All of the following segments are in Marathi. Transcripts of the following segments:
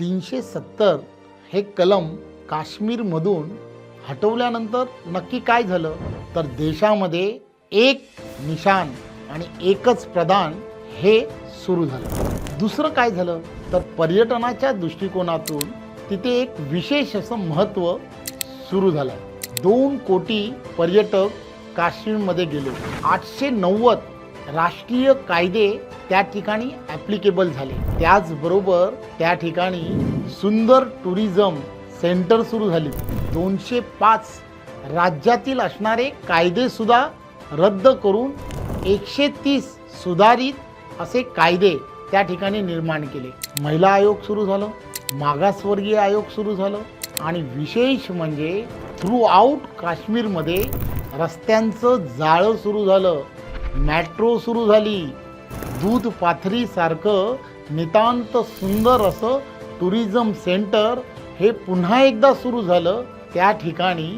तीनशे सत्तर हे कलम काश्मीरमधून हटवल्यानंतर नक्की काय झालं? तर देशामध्ये एक निशान आणि एकच प्रधान हे सुरू झालं. दुसरं काय झालं? तर पर्यटनाच्या दृष्टिकोनातून तिथे एक विशेष असं महत्त्व सुरू झालं. दोन कोटी पर्यटक काश्मीरमध्ये गेले. आठशे नव्वद राष्ट्रीय कायदे त्या ठिकाणी ॲप्लिकेबल झाले. त्याचबरोबर त्या ठिकाणी सुंदर टुरिझम सेंटर सुरू झाली. दोनशे पाच राज्यातील असणारे कायदेसुद्धा रद्द करून एकशे तीस सुधारित असे कायदे त्या ठिकाणी निर्माण केले. महिला आयोग सुरू झालं मागासवर्गीय आयोग सुरू झालं आणि विशेष म्हणजे थ्रू आऊट काश्मीरमध्ये रस्त्यांचं जाळं सुरू झालं. मॅट्रो सुरू झाली. दूध पाथरीसारखं नितांत सुंदर असं टुरिझम सेंटर हे पुन्हा एकदा सुरू झालं. त्या ठिकाणी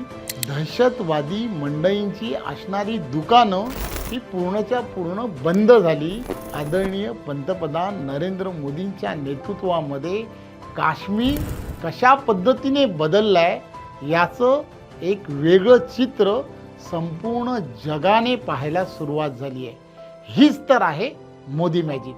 दहशतवादी मंडईंची असणारी दुकानं ही पूर्णच्या पूर्ण बंद झाली. आदरणीय पंतप्रधान नरेंद्र मोदींच्या नेतृत्वामध्ये काश्मीर कशा पद्धतीने बदललं आहे याचं एक वेगळं चित्र संपूर्ण जगाने पाहायला सुरुवात झाली आहे. हीच तर आहे मोदी मॅजिक.